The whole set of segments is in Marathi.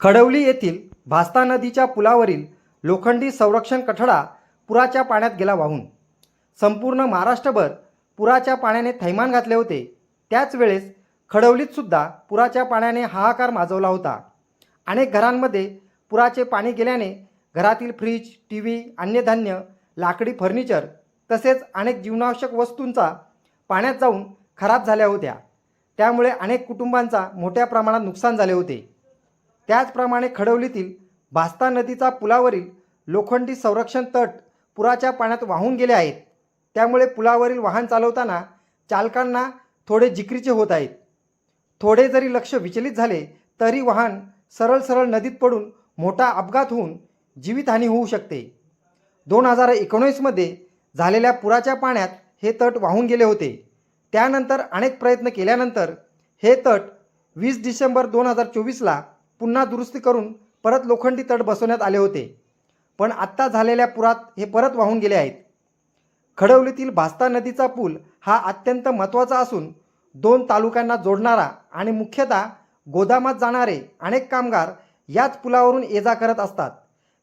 खडवली येथील भास्ता नदीच्या पुलावरील लोखंडी संरक्षण कठडा पुराच्या पाण्यात गेला वाहून. संपूर्ण महाराष्ट्रभर पुराच्या पाण्याने थैमान घातले होते. त्याच वेळेस खडवलीत सुद्धा पुराच्या पाण्याने हाहाकार माजवला होता. अनेक घरांमध्ये पुराचे पाणी गेल्याने घरातील फ्रीज टी व्ही अन्नधान्य लाकडी फर्निचर तसेच अनेक जीवनावश्यक वस्तूंचा पाण्यात जाऊन खराब झाल्या होत्या. त्यामुळे अनेक कुटुंबांचा मोठ्या प्रमाणात नुकसान झाले होते. त्याचप्रमाणे खडवलीतील भास्ता नदीचा पुलावरील लोखंडी संरक्षण तट पुराच्या पाण्यात वाहून गेले आहेत. त्यामुळे पुलावरील वाहन चालवताना चालकांना थोडे जिकरीचे होत आहेत. थोडे जरी लक्ष विचलित झाले तरी वाहन सरळ सरळ नदीत पडून मोठा अपघात होऊन जीवितहानी होऊ शकते. दोन हजार एकोणीसमध्ये झालेल्या पुराच्या पाण्यात हे तट वाहून गेले होते. त्यानंतर अनेक प्रयत्न केल्यानंतर हे तट वीस डिसेंबर दोन हजार चोवीसला पुन्हा दुरुस्ती करून परत लोखंडी तट बसवण्यात आले होते. पण आत्ता झालेल्या पुरात हे परत वाहून गेले आहेत. खडवलीतील भास्ता नदीचा पूल हा अत्यंत महत्त्वाचा असून दोन तालुक्यांना जोडणारा आणि मुख्यतः गोदामात जाणारे अनेक कामगार याच पुलावरून ये जा करत असतात.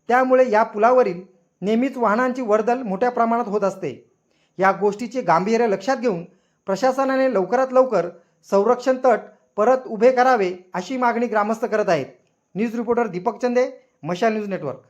त्यामुळे या पुलावरील नेहमीच वाहनांची वर्दळ मोठ्या प्रमाणात होत असते. या गोष्टीचे गांभीर्य लक्षात घेऊन प्रशासनाने लवकरात लवकर संरक्षण तट परत उभे करावे अशी मागणी ग्रामस्थ करत आहेत. न्यूज रिपोर्टर दीपक चंदे मशाल न्यूज नेटवर्क.